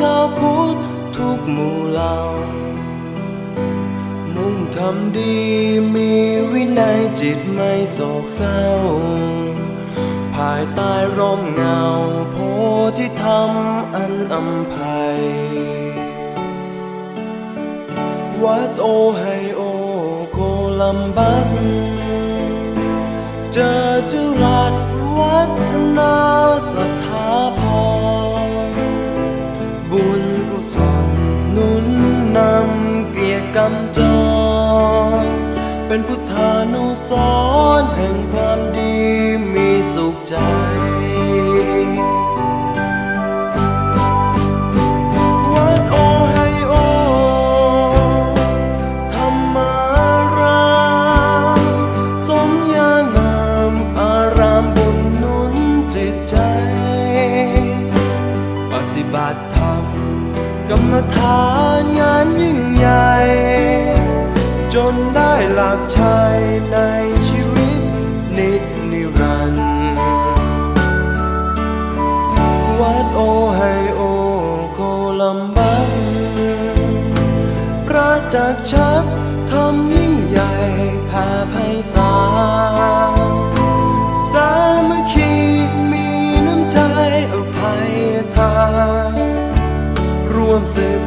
ชอบพูดทุกหมู่เหล่า มุ่งทำดีมีวินัยจิตไม่โศกเศร้า ภายใต้ร่มเงาโพธิธรรมอันอำไพยวัดโอไฮโอโคลัมบัส เจอจุรัสวัฒนาำจร เป็นพุทธานุสรแห่งความดีมีสุขใจ รรมฐานงานยิ่งใหญ่ จนได้หลักชัยในชีวิตนิดนิรันดร์วัดโอไฮโอโคลัมบัส ประจักษ์ชัดทำยิ่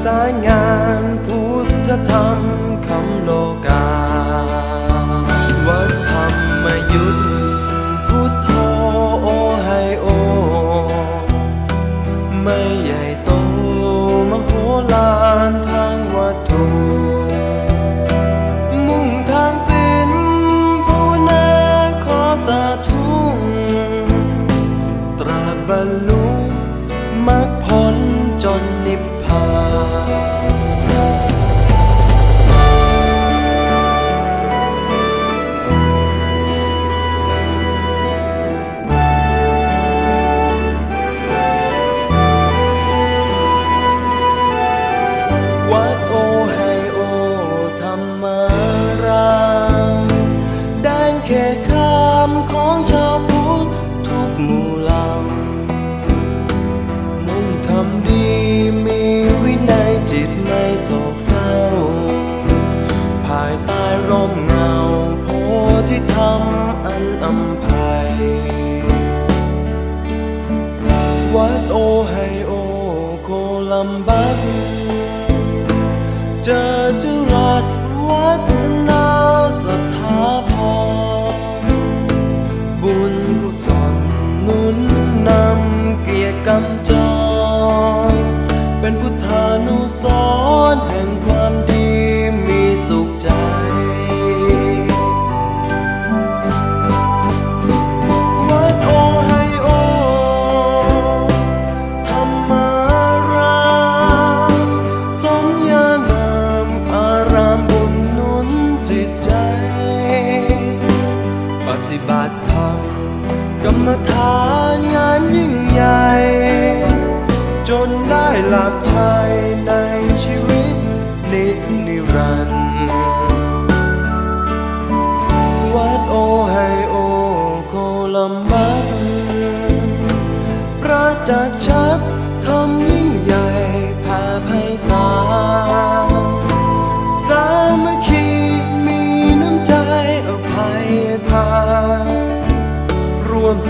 สายงานพุทธธรรม โฏิบัติธรรมกรรมฐานงานยิ่งใหญ่ จนได้หลักชัยในชีวิตนิจนิรันดร์วัดโอไฮโอโคลัมบัสประจักษ์ชัด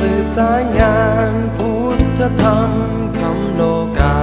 สืบสายงานพุทธธรรมคำโลกา